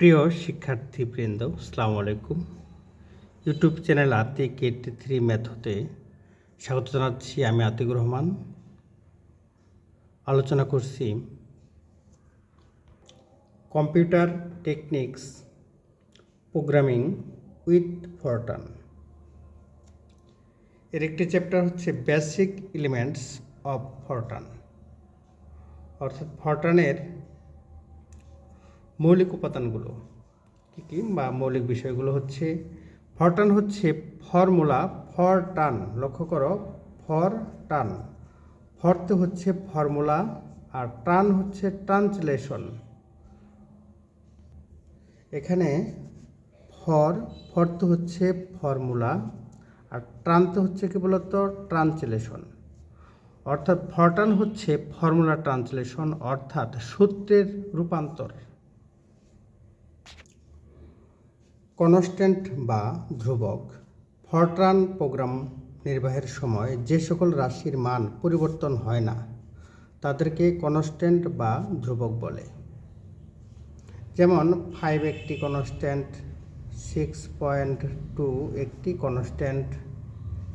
প্রিয় শিক্ষার্থীবৃন্দ সালাম আলাইকুম। YouTube channel Atik eighty three math হতে স্বাগত জানাচ্ছি আমি আতিকুর রহমান। আলোচনা করছি computer techniques programming with Fortran. এর একটি চ্যাপ্টার হচ্ছে বেসিক এলিমেন্টস অফ ফরটান। অর্থাৎ ফরটানের মৌলিক উপাদানগুলো। কী কী? বা মৌলিক বিষয়গুলো হচ্ছে, ফরটান হচ্ছে ফর্মুলা ফর টান লক্ষ্য করো ফর টান ফরতে হচ্ছে ফর্মুলা আর টান হচ্ছে ট্রান্সলেশন। এখানে ফর, ফরতে হচ্ছে ফর্মুলা আর ট্রানতে হচ্ছে কি বলতো? ট্রান্সলেশন। অর্থাৎ ফরটান হচ্ছে ফর্মুলা ট্রান্সলেশন, অর্থাৎ সূত্রের রূপান্তর। কনস্ট্যান্ট বা ধ্রুবক ফরট্রান প্রোগ্রাম নির্বাহের সময় যে সকল রাশির মান পরিবর্তন হয় না, তাদেরকে কনস্ট্যান্ট বা ধ্রুবক বলে। যেমন ফাইভ একটি কনস্ট্যান্ট সিক্স পয়েন্ট টু একটি কনস্ট্যান্ট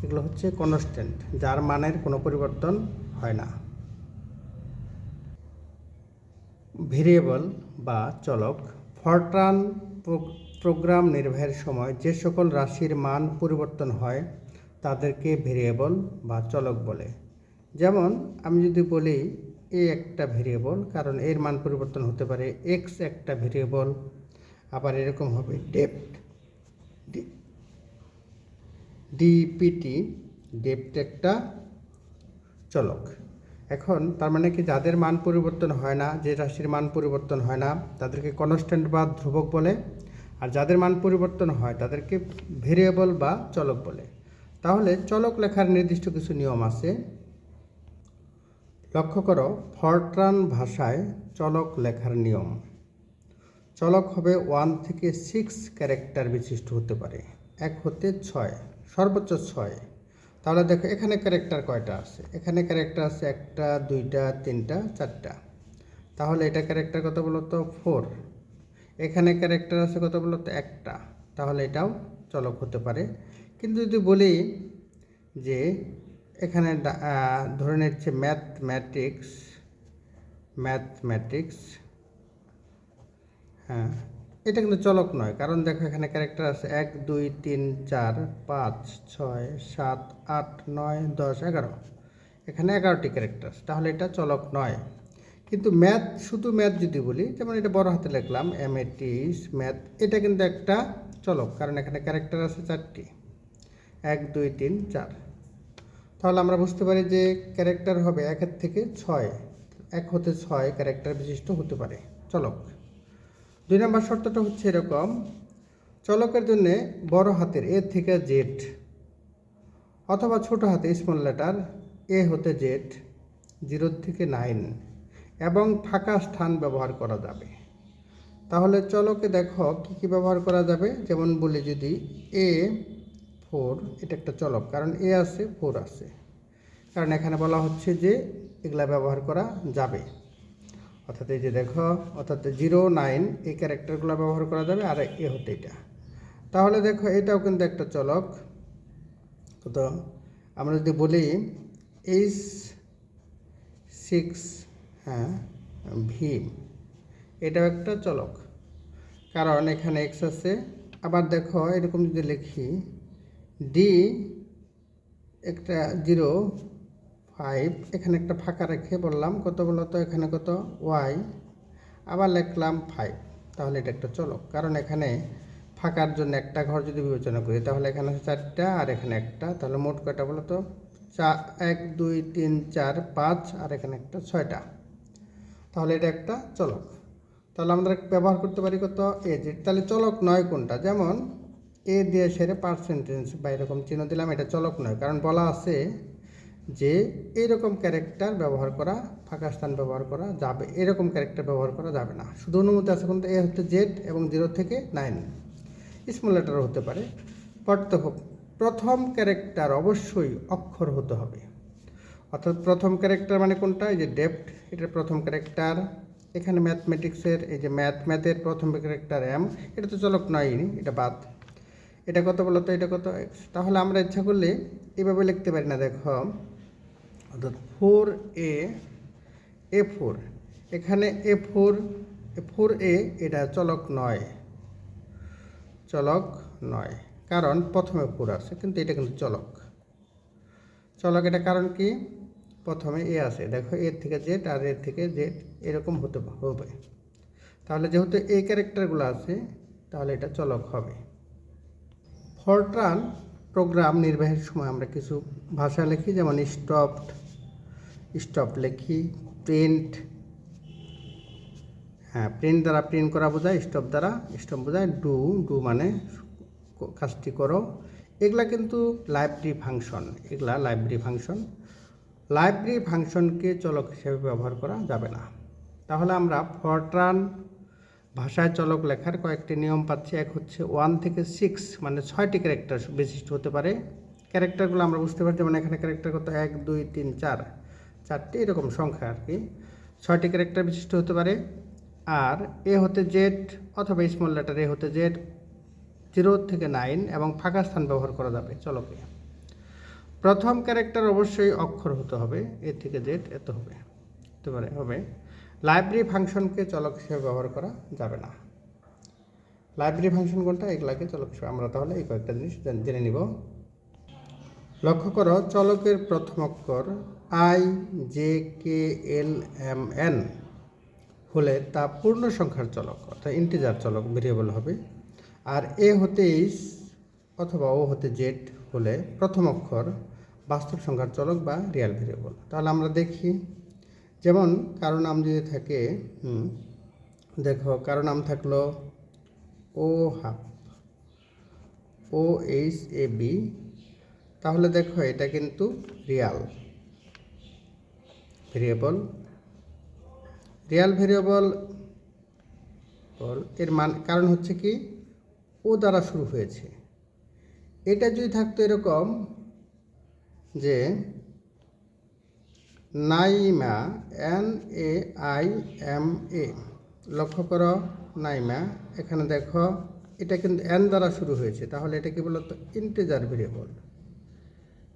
এগুলো হচ্ছে কনস্ট্যান্ট যার মানের কোনো পরিবর্তন হয় না। ভেরিয়েবল বা চলক ফরট্রান প্রোগ্রাম নির্বাহের সময় যে সকল রাশির মান পরিবর্তন হয়, তাদেরকে ভেরিয়েবল বা চলক বলে। যেমন, আমি যদি বলি এ একটা ভেরিয়েবল, কারণ এর মান পরিবর্তন হতে পারে এক্স একটা ভেরিয়েবল, আবার এরকম হবে ডেপ্ট ডিপিটি, ডেপ্ট একটা চলক। এখন, তার মানে কি যাদের মান পরিবর্তন হয় না, যে রাশির মান পরিবর্তন হয় না, তাদেরকে কনস্ট্যান্ট বা ধ্রুবক বলে। আর যাদের মান পরিবর্তন হয় তাদেরকে ভেরিয়েবল বা চলক বলে। তাহলে চলক লেখার নির্দিষ্ট কিছু নিয়ম আছে। লক্ষ্য করো, ফরট্রান ভাষায় চলক লেখার নিয়ম। চলক হবে ওয়ান থেকে সিক্স ক্যারেক্টার বিশিষ্ট হতে পারে। এক হতে ছয়, সর্বোচ্চ ছয়। তাহলে দেখো, এখানে ক্যারেক্টার কয়টা আছে? এখানে ক্যারেক্টার আছে একটা, দুইটা, তিনটা, চারটা। তাহলে এটা ক্যারেক্টার কত বলতো? ফোর এখানে ক্যারেক্টার আছে কত বলতো একটা। তাহলে এটাও চলক হতে পারে। কিন্তু যদি বলি যে এখানে ধরে নিচ্ছে ম্যাথমেটিক্স ম্যাথমেটিক্স হ্যাঁ এটা কিন্তু চলক নয়। কারণ দেখো এখানে ক্যারেক্টার আছে এক, দুই, তিন, চার, পাঁচ, ছয়, সাত, আট, নয়, দশ, এগারো। এখানে এগারোটি ক্যারেক্টার তাহলে এটা চলক নয়। কিন্তু ম্যাথ শুধু ম্যাথ যদি বলি, যেমন এটা বড় হাতে লিখলাম এম এ টিস ম্যাথ এটা কিন্তু একটা চলক, কারণ এখানে ক্যারেক্টার আছে চারটি। এক, দুই, তিন, চার। তাহলে আমরা বুঝতে পারি যে ক্যারেক্টার হবে একের থেকে ছয়। এক হতে ছয় ক্যারেক্টার বিশিষ্ট হতে পারে, চলক। দুই নম্বর শর্তটা হচ্ছে এরকম, চলকের জন্য বড় হাতের এ থেকে জেড অথবা ছোট হাতে স্মল লেটার এ হতে জেড জিরোর থেকে নাইন এবং ফাঁকা স্থান ব্যবহার করা যাবে। তাহলে চলকে দেখো কী কী ব্যবহার করা যাবে। যেমন বলি যদি এ ফোর এটা একটা চলক, কারণ এ আছে ফোর আছে। কারণ এখানে বলা হচ্ছে যে এগুলা ব্যবহার করা যাবে। অর্থাৎ এই যে দেখো, অর্থাৎ জিরো নাইন এই ক্যারেক্টারগুলো ব্যবহার করা যাবে আর এ হতে এটা। তাহলে দেখো এটাও কিন্তু একটা চলক। তো আমরা যদি বলি এইচ সিক্স হ্যাঁ ভি এটাও একটা চলক। কারণ এখানে এক্স আছে। আবার দেখো, এরকম যদি লিখি ডি একটা জিরো ফাইভ এখানে একটা ফাঁকা রেখে বললাম, কত বলতো এখানে কত? ওয়াই আবার লিখলাম ফাইভ তাহলে এটা একটা চলক। কারণ এখানে ফাঁকার জন্য একটা ঘর যদি বিবেচনা করি, তাহলে এখানে চারটা আর এখানে একটা। তাহলে মোট কয়টা বলতো চা এক, দুই, তিন, চার, পাঁচ, আর এখানে একটা ছয়টা। তাহলে এটা একটা চলক। তাহলে আমরা ব্যবহার করতে পারি কত? এ যে, তাহলে চলক নয় কোনটা? যেমন এ দিয়ে সেরে পার্সেন্টেজ বা এরকম চিহ্ন দিলাম, এটা চলক নয়। কারণ বলা আছে যে এইরকম ক্যারেক্টার ব্যবহার করা, ফাঁকা স্থান ব্যবহার করা যাবে, এরকম ক্যারেক্টার ব্যবহার করা যাবে না। শুধু অনুমতি আছে কিন্তু এ হচ্ছে জেড এবং জিরো থেকে নাইন স্মল লেটারও হতে পারে। পড়তে প্রথম ক্যারেক্টার অবশ্যই অক্ষর হতে হবে। অর্থাৎ প্রথম ক্যারেক্টার মানে কোনটা? এই যে ডেপ্ট এটার প্রথম ক্যারেক্টার এখানে ম্যাথমেটিক্সের এই যে ম্যাথ ম্যাথের প্রথম ক্যারেক্টার এম এটা তো চলক নয়নি এটা বাদ। এটা কত বলতো এটা কত? এক্স তাহলে আমরা ইচ্ছা করলে এভাবে লিখতে পারি না, দেখো। অর্থাৎ ফোর এ এ ফোর এখানে এ ফোর এ ফোর এ এটা চলক নয়। চলক নয়। কারণ প্রথমে ফোর আছে, কিন্তু এটা কিন্তু চলক। চলক এটা কারণ কি? প্রথমে এ আছে। দেখো, এর থেকে জেড আর এর থেকে জেড এরকম হতে হবে তাহলে যেহেতু এ ক্যারেক্টারগুলো আছে, তাহলে এটা চলক হবে। ফরট্রান প্রোগ্রাম নির্বাহের সময় আমরা কিছু ভাষা লিখি, যেমন স্টপড স্টপ লিখি প্রিন্ট হ্যাঁ প্রিন্ট দ্বারা প্রিন্ট করা বোঝায় স্টপ দ্বারা স্টপ বোঝায়। ডু ডু মানে কাজটি করো। এগুলা কিন্তু লাইব্রেরি ফাংশন এগুলা লাইব্রেরি ফাংশন লাইব্রেরি ফাংশনকে চলক হিসেবে ব্যবহার করা যাবে না। তাহলে আমরা ফরট্রান ভাষায় চলক লেখার কয়েকটি নিয়ম পাচ্ছি। এক হচ্ছে ওয়ান থেকে সিক্স মানে ছয়টি ক্যারেক্টার বিশিষ্ট হতে পারে। ক্যারেক্টারগুলো আমরা বুঝতে পারি যেমন এখানে ক্যারেক্টার কত? এক, দুই, তিন, চার। চারটি এরকম সংখ্যা আর কি। ছয়টি ক্যারেক্টার বিশিষ্ট হতে পারে। আর এ হতে জেড অথবা স্মল লেটার এ হতে জেড জিরো থেকে নাইন এবং ফাঁকা স্থান ব্যবহার করা যাবে চলকে। প্রথম ক্যারেক্টার অবশ্যই অক্ষর হতে হবে, এ থেকে জেড এত হবে। হতে পারে, হবে। লাইব্রেরি ফাংশনকে চলক হিসেবে ব্যবহার করা যাবে না। লাইব্রেরি ফাংশন কোনটা? এগুলাকে চলক হিসেবে। আমরা তাহলে এই কয়েকটা জিনিস জেনে- নিব। লক্ষ্য করো, চলকের প্রথম অক্ষর I, J, K, L, M, N হলে তা পূর্ণ সংখ্যার চলক, অর্থাৎ ইন্টিজার চলক ভেরিয়েবল হবে। আর এ হতে ইস অথবা ও হতে জেড হলে প্রথম অক্ষর বাস্তব সংখ্যার চলক বা রিয়াল ভেরিয়েবল তাহলে আমরা দেখি, যেমন কারও নাম যদি থাকে দেখো কারও নাম থাকল Ohab, O H A B, তাহলে দেখো এটা কিন্তু রিয়াল ভেরিয়েবল রিয়াল ভেরিয়েবল এর মান, কারণ হচ্ছে কি, ও দ্বারা শুরু হয়েছে। এটা যদি থাকতো এরকম যে Naima N A I M A লক্ষ্য করো, নাইমা, এখানে দেখো, এটা কিন্তু এন দ্বারা শুরু হয়েছে। তাহলে এটা কি বলতো ইন্টেজার ভেরিয়েবল।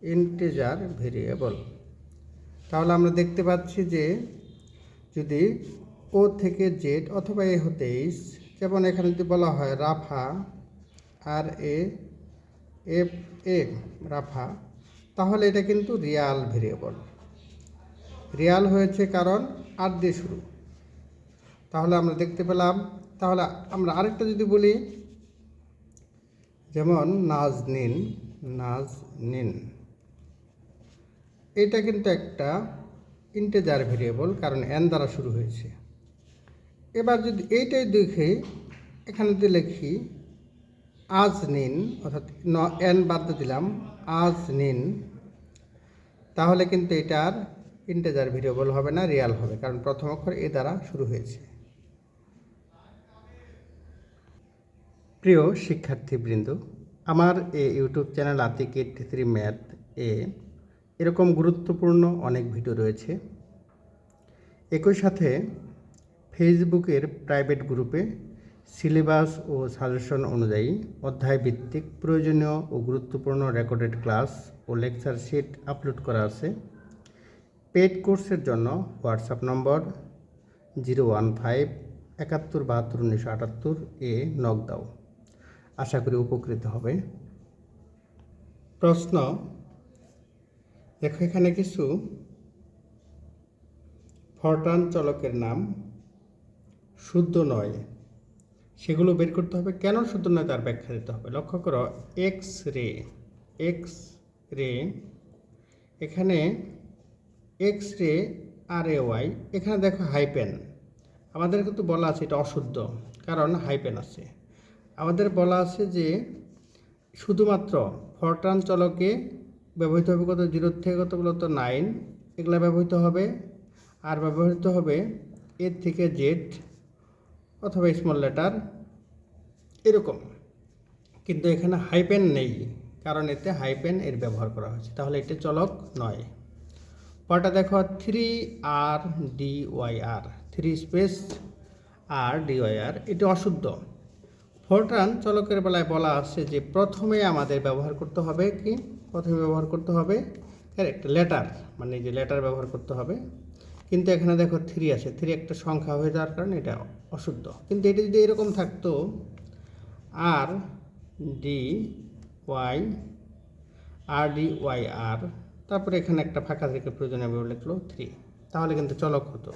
Integer variable. তাহলে আমরা দেখতে পাচ্ছি যে যদি ও থেকে জেড অথবা এ হতে ইস যেমন এখানে যদি বলা হয় Rafa, R A, F, A, Rafa তাহলে এটা কিন্তু রিয়াল ভেরিয়েবল রিয়াল হয়েছে কারণ আর দিয়ে শুরু। তাহলে আমরা দেখতে পেলাম, তাহলে আমরা আরেকটা যদি বলি, যেমন নাজ নিন নাজ নিন এটা কিন্তু একটা ইন্টেজার ভেরিয়েবল কারণ এন দ্বারা শুরু হয়েছে। এবার যদি এইটাই দেখে এখানে যদি লিখি আজ নিন, অর্থাৎ ন, এন বাদ দিলাম, আজ নিন। তাহলে কিন্তু এটার ইন্টেজার ভেরিয়েবল হবে না রিয়াল হবে, কারণ প্রথম অক্ষর এ দ্বারা শুরু হয়েছে। প্রিয় শিক্ষার্থীবৃন্দ, আমার এই YouTube channel Atik three math এ এরকম গুরুত্বপূর্ণ অনেক ভিডিও রয়েছে। একই সাথে ফেসবুকের প্রাইভেট গ্রুপে সিলেবাস ও সাজেশন অনুযায়ী অধ্যায় ভিত্তিক প্রয়োজনীয় ও গুরুত্বপূর্ণ রেকর্ডেড ক্লাস ও লেকচার শিট আপলোড করা আছে। পেড কোর্সের জন্য WhatsApp number zero one five একাত্তর বাহাত্তর উনিশশো আটাত্তর এ নক দাও। আশা করি উপকৃত হবে। প্রশ্ন, দেখো এখানে কিছু। ফরটান চলকের নাম শুদ্ধ নয়। সেগুলো বের করতে হবে। কেন শুদ্ধ নয়, তার ব্যাখ্যা দিতে হবে। লক্ষ্য করো এক্স রে এক্স রে এখানে X ray R A Y এখানে দেখো হাইপেন আমাদের কিন্তু বলা আছে এটা অশুদ্ধ, কারণ হাইপেন আছে। আমাদের বলা আছে যে শুধুমাত্র ফরটান চলকে ব্যবহৃত হবে কত? জিরো থেকে কত বলতো? নাইন। এগুলো ব্যবহৃত হবে। আর ব্যবহৃত হবে এর থেকে জেড। অথবা স্মল লেটার এরকম। কিন্তু এখানে হাইপেন নেই, কারণ এতে হাইপেন এর ব্যবহার করা হয়েছে। তাহলে এটি চলক নয়। পরটা দেখো three R D Y R three space R D Y R এটি অশুদ্ধ। ফোরটান চলকের বেলায় বলা আছে যে, প্রথমে আমাদের ব্যবহার করতে হবে কি? প্রথমে ব্যবহার করতে হবে একটা লেটার মানে যে লেটার ব্যবহার করতে হবে। কিন্তু এখানে দেখো থ্রি আছে। থ্রি একটা সংখ্যা হয়ে যাওয়ার কারণে এটা অশুদ্ধ। কিন্তু এটা যদি এরকম থাকতো R D Y R D Y R তারপরে এখানে একটা ফাঁকা থেকে প্রয়োজনীয় ব্যবহার লিখলো থ্রি তাহলে কিন্তু চলক হতো।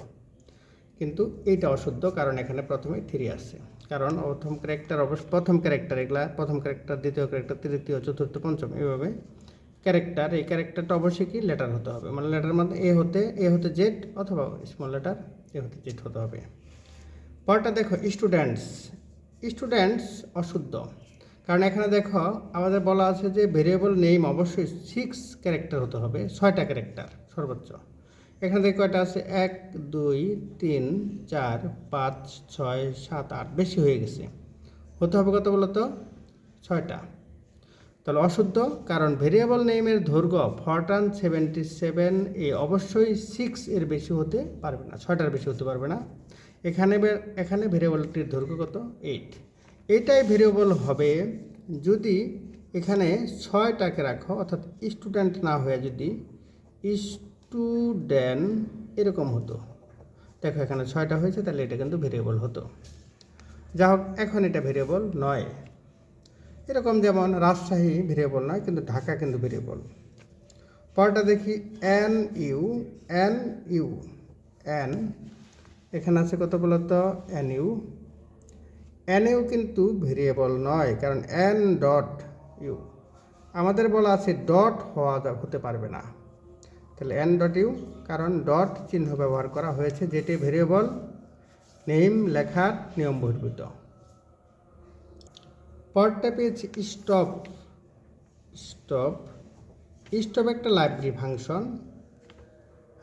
কিন্তু এইটা অশুদ্ধ, কারণ এখানে প্রথমে থ্রি আসছে। কারণ প্রথম ক্যারেক্টার অবশ্য প্রথম ক্যারেক্টার এগুলা প্রথম ক্যারেক্টার দ্বিতীয় ক্যারেক্টার তৃতীয়, চতুর্থ, পঞ্চম, এইভাবে ক্যারেক্টার এই ক্যারেক্টারটা অবশ্যই কি লেটার হতে হবে। মানে লেটার মধ্যে এ হতে এ হতে জেড অথবা স্মল লেটার এ হতে জেড হতে হবে। পরটা দেখো স্টুডেন্টস স্টুডেন্টস অশুদ্ধ। কারণ এখানে দেখো, আমাদের বলা আছে যে ভেরিয়েবল নেম অবশ্যই সিক্স ক্যারেক্টার হতে হবে, ছয়টা ক্যারেক্টার সর্বোচ্চ। এখানে দেখো কয়টা আছে এক, দুই, তিন, চার, পাঁচ, ছয়, সাত, আট, বেশি হয়ে গেছে। হতে হবে কত বলতো? ছয়টা। তাহলে অশুদ্ধ, কারণ ভেরিয়েবল নেমের দৈর্ঘ্য ফরটান সেভেন্টি সেভেন এ অবশ্যই সিক্স এর বেশি হতে পারবে না, ছয়টার বেশি হতে পারবে না। এখানে এখানে ভেরিয়েবলটির দৈর্ঘ্য কত? এইট এইটাই ভেরিয়েবল হবে যদি এখানে ছয়টাকে রাখো, অর্থাৎ স্টুডেন্ট না হয়ে যদি স্টুডেন্ট এরকম হতো। দেখো এখানে ছয়টা হয়েছে, তাহলে এটা কিন্তু ভেরিয়েবল হতো। যা হোক এখন এটা ভেরিয়েবল নয়। এরকম যেমন রাজশাহী ভেরিয়েবল নয়, কিন্তু ঢাকা কিন্তু ভেরিয়েবল পরটা দেখি N U N U N এখানে আছে কত বলতো? এন ইউ এন ইউ কিন্তু ভেরিয়েবল নয়, কারণ এন ডট ইউ আমাদের বলা আছে ডট হওয়া হতে পারবে না। তাহলে এন ডট ইউ কারণ ডট চিহ্ন ব্যবহার করা হয়েছে, যেটি ভেরিয়েবল নেম লেখার নিয়ম বহির্ভূত। পরটা পেয়েছি স্টপ স্টপ স্টপ একটা লাইব্রেরি ফাংশন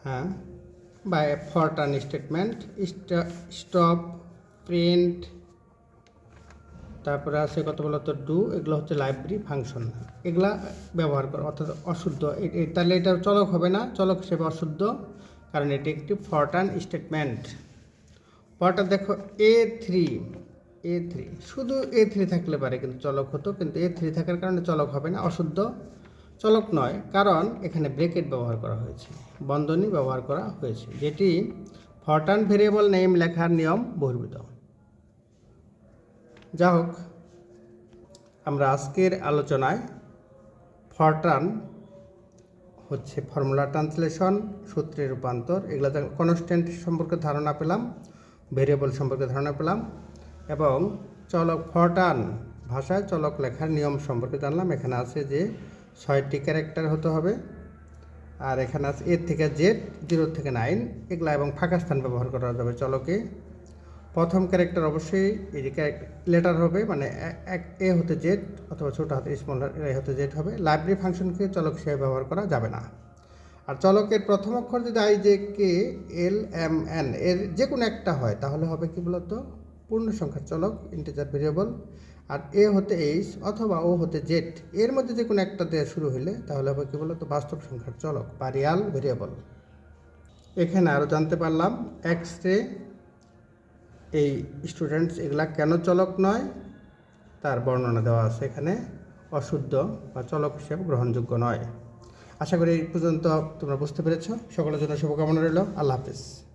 হ্যাঁ বা ফরটান স্টেটমেন্ট স্টপ প্রিন্ট তারপরে আছে কত বলো তো ডু এগুলো হচ্ছে লাইব্রেরি ফাংশন, এগুলা ব্যবহার করা, অর্থাৎ অশুদ্ধ তাহলে এটা চলক হবে না, চলক হিসেবে অশুদ্ধ, কারণ এটি একটি ফরটান স্টেটমেন্ট পরটা দেখো এ থ্রি এ থ্রি শুধু এ থ্রি থাকলে পারে কিন্তু চলক হতো, কিন্তু এ থ্রি থাকার কারণে চলক হবে না, অশুদ্ধ। চলক নয়, কারণ এখানে ব্রেকেট ব্যবহার করা হয়েছে, বন্ধনী ব্যবহার করা হয়েছে, যেটি ফরটান ভেরিয়েবল নেম লেখার নিয়ম বহির্ভূত। যা হোক, আমরা আজকের আলোচনায় ফরটান হচ্ছে ফর্মুলা ট্রান্সলেশন, সূত্রের রূপান্তর, এগুলো কনস্ট্যান্ট সম্পর্কে ধারণা পেলাম, ভেরিয়েবল সম্পর্কে ধারণা পেলাম। এবং চলক ফরটান ভাষায় চলক লেখার নিয়ম সম্পর্কে জানলাম। এখানে আছে যে ছয়টি ক্যারেক্টার হতে হবে আর এখানে আছে এর থেকে জেড, জিরো থেকে নাইন এগুলা এবং ফাঁকা স্থান ব্যবহার করা যাবে চলকে। প্রথম ক্যারেক্টার অবশ্যই এই যে লেটার হবে মানে এক, এ হতে জেড অথবা ছোটো হাতে স্মল, এ হতে জেড হবে। লাইব্রেরি ফাংশনকে চলক হিসেবে ব্যবহার করা যাবে না। আর চলকের প্রথম অক্ষর যদি I J K L M N এর যে কোনো একটা হয়, তাহলে হবে কি বলতো? পূর্ণ সংখ্যার চলক ইন্টিজার ভেরিয়েবল আর এ হতে এইচ অথবা ও হতে জেড এর মধ্যে যে কোনো একটা দিয়ে শুরু হলে তাহলে হবে কি বলতো? বাস্তব সংখ্যার চলক বা রিয়াল ভেরিয়েবল এখানে আরও জানতে পারলাম এক্স রে এই স্টুডেন্টস এগুলা কেন চলক নয়? তার বর্ণনা দেওয়া আছে এখানে, অশুদ্ধ বা চলক হিসেবে গ্রহণযোগ্য নয়। আশা করি এই পর্যন্ত তোমরা বুঝতে পেরেছ। সকলের জন্য শুভকামনা রইল। আল্লাহ হাফিজ।